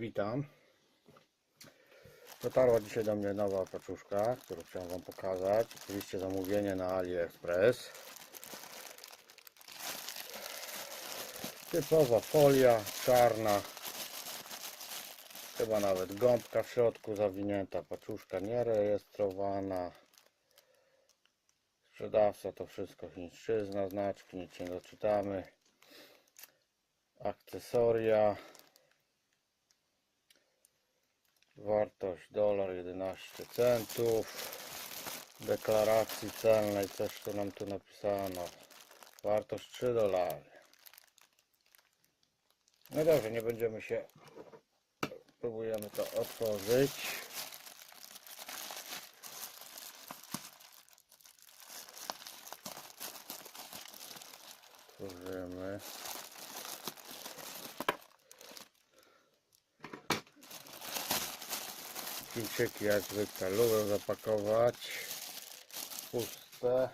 Witam. Dotarła dzisiaj do mnie nowa paczuszka, którą chciałem Wam pokazać. Oczywiście zamówienie na AliExpress. Typowa folia czarna. Chyba nawet gąbka w środku zawinięta. Paczuszka nierejestrowana. Sprzedawca to wszystko chińszczyzna, znaczki, nic nie doczytamy. Akcesoria. Wartość dolar 11 centów. Deklaracji celnej też tu nam tu napisano. Wartość 3 dolary. No dobrze, nie będziemy się. Próbujemy to otworzyć. Otworzymy. Chińczyki jak zwykle lubią zapakować. Puste.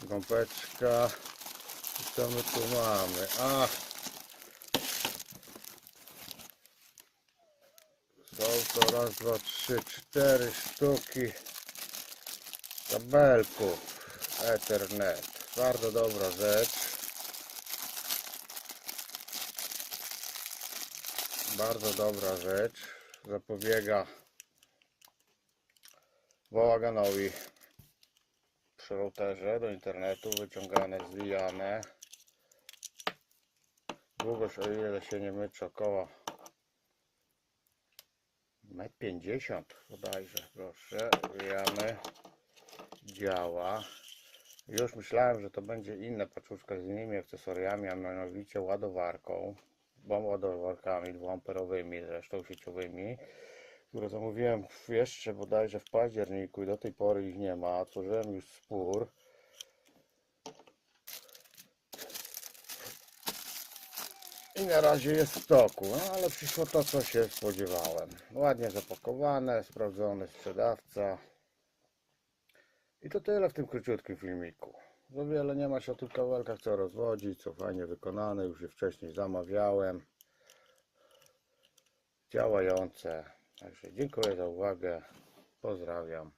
Gąbeczka. I co my tu mamy? A! Są to raz, dwa, trzy, cztery sztuki kabelków Ethernet. Bardzo dobra rzecz. Bardzo dobra rzecz. Zapobiega bałaganowi przy routerze do internetu. Wyciągane, zwijane. Długość, o ile się nie myczę, około 1,50 m bodajże. Proszę, zwijamy. Działa. Już myślałem, że to będzie inna paczuszka z innymi akcesoriami, a mianowicie ładowarką, dwoma ładowarkami dwuamperowymi, zresztą sieciowymi, które zamówiłem jeszcze bodajże w październiku i do tej pory ich nie ma. Otworzyłem już spór. I na razie jest w toku, no ale przyszło to, co się spodziewałem. Ładnie zapakowane, sprawdzony sprzedawca. I to tyle w tym króciutkim filmiku. Za wiele nie ma się o tych kawałkach co rozwodzić, co fajnie wykonane, już je wcześniej zamawiałem. Działające. Także dziękuję za uwagę. Pozdrawiam.